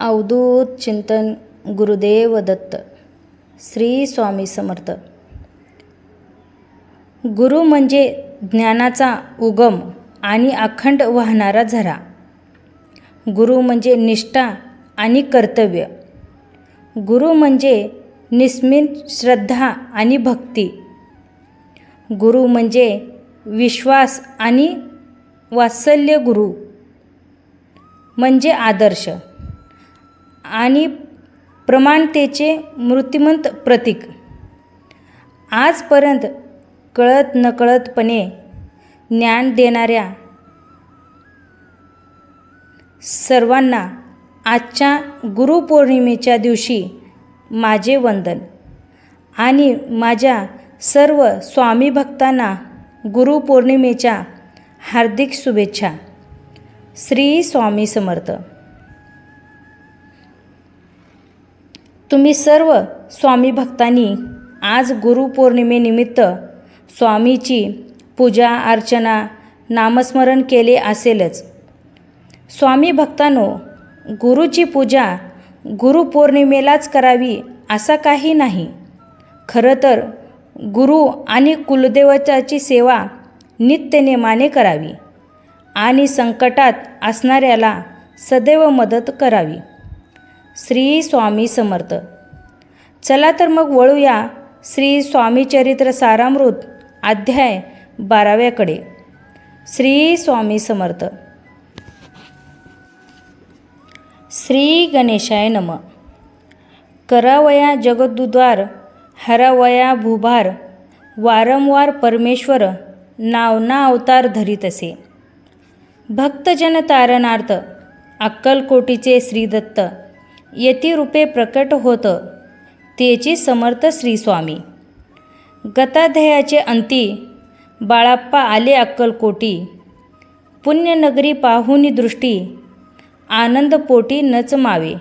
अवधूत चिंतन गुरुदेव दत्त श्री स्वामी समर्थ. गुरु म्हणजे ज्ञानाचा उगम आणि अखंड वाहणारा झरा. गुरु म्हणजे निष्ठा आणि कर्तव्य. गुरु म्हणजे निस्मिन श्रद्धा आणि भक्ती. गुरु म्हणजे विश्वास आणि वात्सल्य गुरु. म्हणजे आदर्श. आणि प्रमाणतेचे मूर्तिमंत प्रतीक. आजपर्यंत कळत नकळतपणे ज्ञान देणाऱ्या सर्वांना आजच्या गुरुपौर्णिमेच्या दिवशी माझे वंदन आणि माझ्या सर्व स्वामी भक्तांना गुरुपौर्णिमेच्या हार्दिक शुभेच्छा. श्री स्वामी समर्थ. तुम्ही सर्व स्वामी भक्तांनी आज गुरुपौर्णिमेनिमित्त स्वामीची पूजा अर्चना नामस्मरण केले असेलच. स्वामी भक्तांनो गुरुची पूजा गुरुपौर्णिमेलाच करावी असा काही नाही. खरं तर गुरु आणि कुलदेवताची सेवा नित्यनेमाने करावी आणि संकटात असणाऱ्याला सदैव मदत करावी. श्री स्वामी समर्थ. चला तर मग वळूया श्री स्वामी चरित्र सारामृत अध्याय बाराव्याकडे. श्री स्वामी समर्थ. श्री गणेशाय नम. करावया जगदुद्वार हरावया भूभार वारंवार परमेश्वर नावना अवतार धरीत असे. भक्तजन तारणार्थ अक्कलकोटीचे श्रीदत्त यती रूपे प्रकट होतं. तेची समर्थ श्रीस्वामी गताध्ययाचे अंती बाळाप्पा आले अक्कलकोटी. पुण्यनगरी पाहुनी दृष्टी आनंद पोटी नच मावे.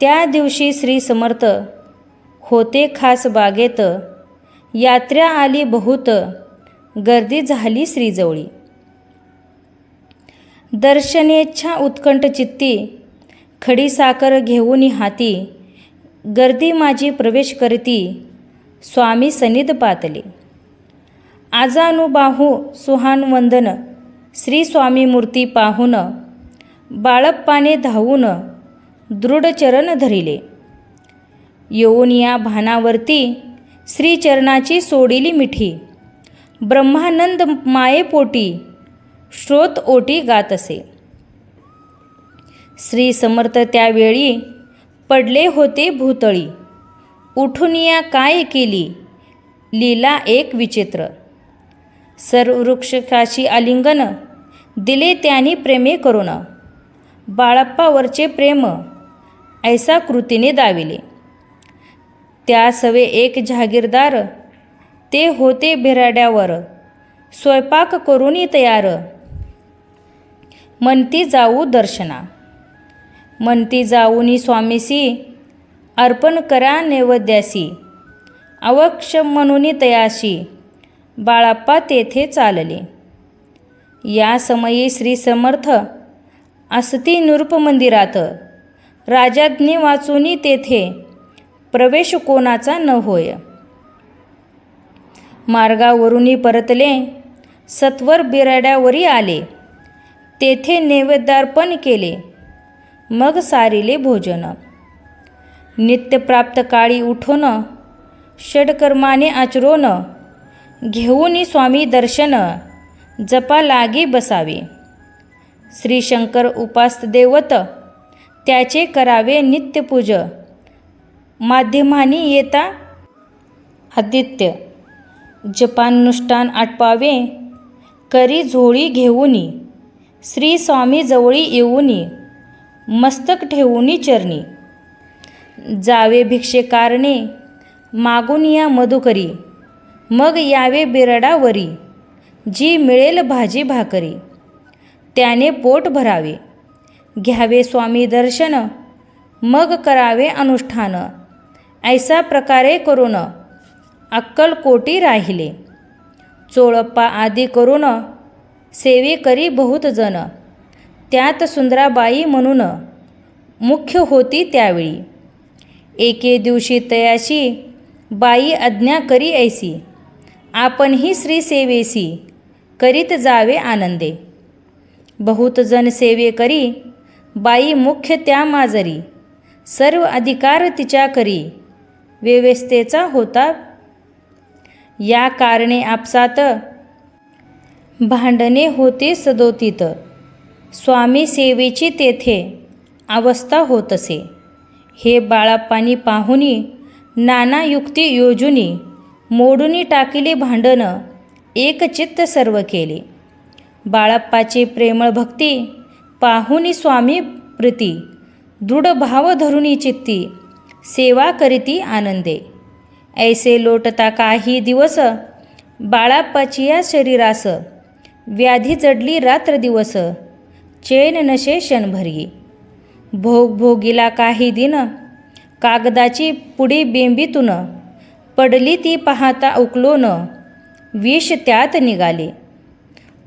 त्या दिवशी श्री समर्थ होते खास बागेत यात्रा आली बहुत गर्दी झाली श्रीजवळी. दर्शनेच्छा उत्कंठ चित्ती खडीसाकर घेऊन हाती. गर्दी माझी प्रवेश करती. स्वामी सनिध पातले. आजानुबाहू सुहान वंदन. श्री स्वामी मूर्ती पाहून. बाळप्पाने धावून. दृढचरण धरिले. येऊन या भानावरती श्रीचरणाची सोडिली मिठी. ब्रह्मानंद मायेपोटी. श्रोत ओटी गात असे श्री समर्थ त्यावेळी पडले होते भूतळी. उठून या काय केली? लीला एक विचित्र. सर्वृक्षकाशी आलिंगन दिले त्यांनी प्रेमे करून बाळप्पावरचे प्रेम ऐसा कृतीने दाविले. त्या सवे एक जहागीरदार ते होते भिराड्यावर. स्वयंपाक करूनही तयार. म्हणती जाऊ दर्शना. म्हणती जाऊनी स्वामीसी अर्पण करा नैवेद्यासी अवक्ष म्हणून तयाशी बाळाप्पा तेथे चालले. या समयी श्री समर्थ असती नृप मंदिरात राजाज्ञे वाचूनी तेथे प्रवेश कोणाचा न होय. मार्गावरूनही परतले सत्वर बिराड्यावरी आले तेथे नैवेद्यार्पण केले. मग सारिले भोजन. नित्यप्राप्त काळी उठोन षडकर्माने आचरोन घेऊन स्वामी दर्शन जपा लागी बसावे. श्रीशंकर उपास उपास्त देवत त्याचे करावे नित्यपूज माध्यमानी येता आदित्य. जपानुष्ठान आटपावे करी झोळी घेऊनी श्री स्वामी जवळी येऊनी मस्तक ठेवूनी चरणी. जावे भिक्षे कारणे मागून या मधुकरी. मग यावे बिरडावरी जी मिळेल भाजी भाकरी. त्याने पोट भरावे. घ्यावे स्वामी दर्शन मग करावे अनुष्ठान. ऐसा प्रकारे करून अक्कलकोटी राहिले. चोळप्पा आदी करून सेवे करी बहुत जण त्यात सुंदराबाई म्हणून मुख्य होती त्यावेळी. एके दिवशी तयाशी बाई आज्ञा करी ऐसी आपणही श्रीसेवेसी करीत जावे आनंदे. बहुत जन सेवे करी बाई मुख्य त्या माजरी सर्व अधिकार तिच्या करी व्यवस्थेचा होता. या कारणे आपसात भांडणे होते सदोतीत. स्वामी सेवेची तेथे अवस्था होत असे हे बाळाप्पानी पाहुनी नाना युक्ती योजुनी मोडूनी टाकिले भांडणं एकचित्त सर्व केले. बाळाप्पाची प्रेमळ भक्ती पाहुनी स्वामी प्रीती दृढ भाव धरुणी चित्ती सेवा करीती आनंदे. ऐसे लोटता काही दिवस बाळाप्पाची या शरीरास व्याधी जडली रात्र दिवस चैन नशे क्षणभरी भोग भोगीला काही दिन कागदाची पुडी बेंबीतून पडली ती पाहता उकलोन विष त्यात निघाले.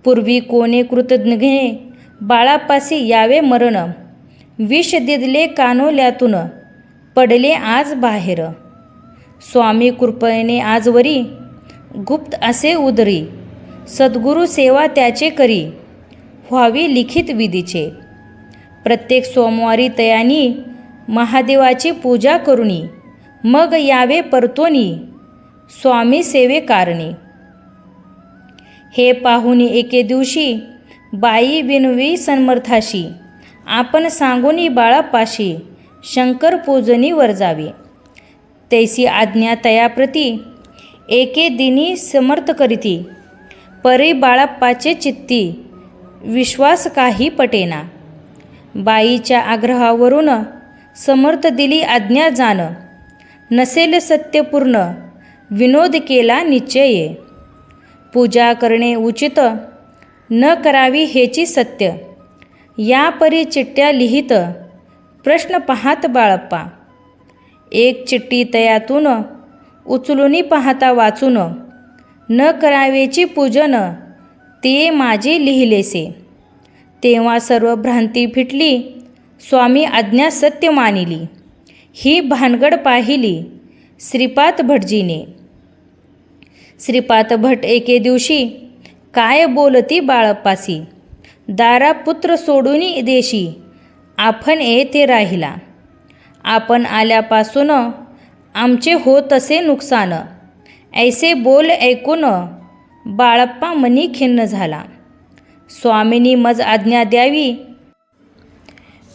पूर्वी कोणे कृतज्ञे बाळापासी यावे मरण विष दिदले कानोल्यातून पडले आज बाहेर. स्वामी कृपेने आजवरी गुप्त असे उदरी सद्गुरू सेवा त्याचे करी. व्हावी लिखित विधीचे. प्रत्येक सोमवारी तयानी महादेवाची पूजा करुणी मग यावे परतोनी स्वामी सेवे कारणी हे पाहुनी एके दिवशी बाई विनवी समर्थाशी आपण सांगुनी बाळापाशी शंकर पूजनी वर जावे. तैसी आज्ञा तयाप्रती एके दिनी समर्थ करीती परी बाळाप्पाचे चित्ती विश्वास काही पटेना. बाईच्या आग्रहावरून समर्थ दिली आज्ञा जाण. नसेल सत्यपूर्ण विनोद केला निश्चये. पूजा करणे उचित न करावी हेची सत्य. या परी चिठ्ठ्या लिहित प्रश्न पाहात बाळप्पा. एक चिठ्ठी तयातून उचलूनी पाहता वाचून न करावेची पूजन ते माझे लिहिलेसे. तेव्हा सर्व भ्रांती फिटली. स्वामी आज्ञा सत्य मानिली. ही भानगड पाहिली. श्रीपाद भटजीने. श्रीपाद भट एके दिवशी काय बोलती बाळप्पासी? दारा पुत्र सोडून देशी. आपण येथे राहिला. आपण आल्यापासून आमचे होत असे नुकसान. ऐसे बोल ऐकून बाळप्पा मनी खिन्न झाला. स्वामींनी मज आज्ञा द्यावी.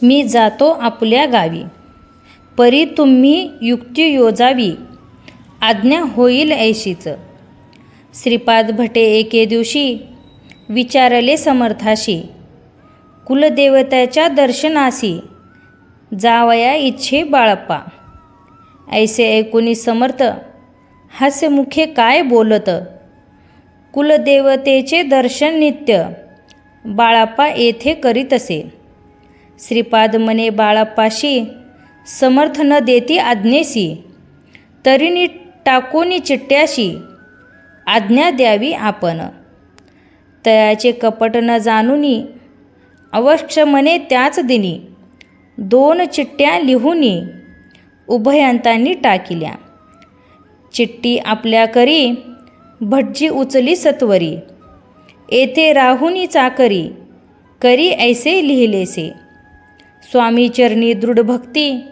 मी जातो आपल्या गावी. परी तुम्ही युक्ती योजावी. आज्ञा होईल ऐशीचं. श्रीपाद भटे एके दिवशी विचारले समर्थाशी कुलदेवतेच्या दर्शनासी जावया इच्छे बाळप्पा. ऐसे ऐकुनी समर्थ हास्यमुखे काय बोलत? कुलदेवतेचे दर्शन नित्य. बाळाप्पा येथे करीत असे. श्रीपाद मने बाळाप्पाशी समर्थ न देती आज्ञेसी तरीनी टाकूनी चिट्ट्याशी आज्ञा द्यावी आपण. तयाचे कपट न जाणूनी अवश्य मने त्याच दिनी. दोन चिट्ट्या लिहूनी उभयंतांनी टाकिल्या. चिट्टी आपल्या करी भटजी उचली सत्वरी. येथे राहुनी चाकरी करी ऐसे लिहिलेसे स्वामी चरणी दृढ भक्ती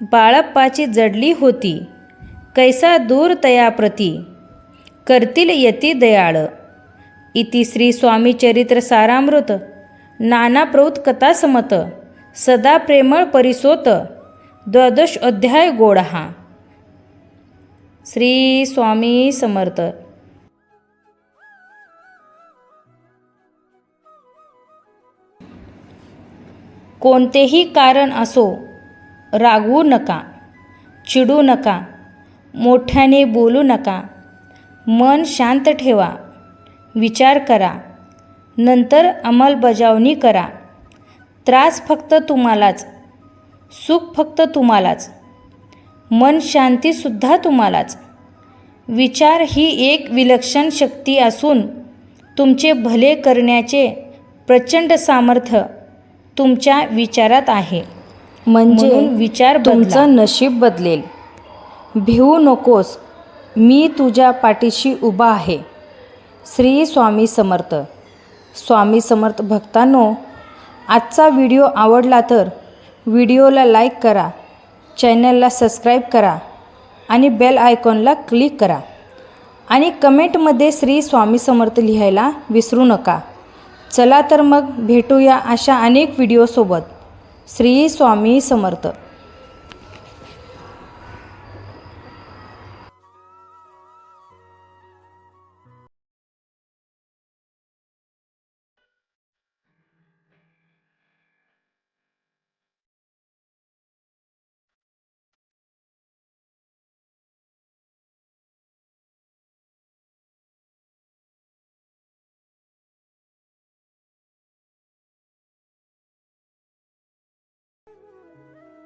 बाळप्पाची जडली होती. कैसा दूर तयाप्रती करतील यती दयाळ. इति श्री स्वामी चरित्र सारामृत नाना प्रौत कथा समत सदा प्रेमळ परिसोत द्वादश अध्याय गोडहा. श्री स्वामी समर्थ. कोणतेही कारण असो रागवू नका चिडू नका मोठ्याने बोलू नका मन शांत ठेवा विचार करा नंतर अंमलबजावणी करा. त्रास फक्त तुम्हालाच सुख फक्त तुम्हालाच मन शांतीसुद्धा तुम्हालाच. विचार ही एक विलक्षण शक्ती असून तुमचे भले करण्याचे प्रचंड सामर्थ्य तुमच्या विचारात आहे. म्हणजे विचार तुमचं नशीब बदलेल. भिवू नकोस. मी तुझ्या पाठीशी उभा आहे. श्री स्वामी समर्थ. स्वामी समर्थ भक्तांनो आजचा व्हिडिओ आवडला तर व्हिडिओला लाईक करा चॅनलला सबस्क्राईब करा आणि बेल आयकॉनला क्लिक करा. आणि कमेंटमध्ये श्री स्वामी समर्थ लिहायला विसरू नका. चला तर मग भेटूया अशा अनेक व्हिडिओसोबत श्री स्वामी समर्थ.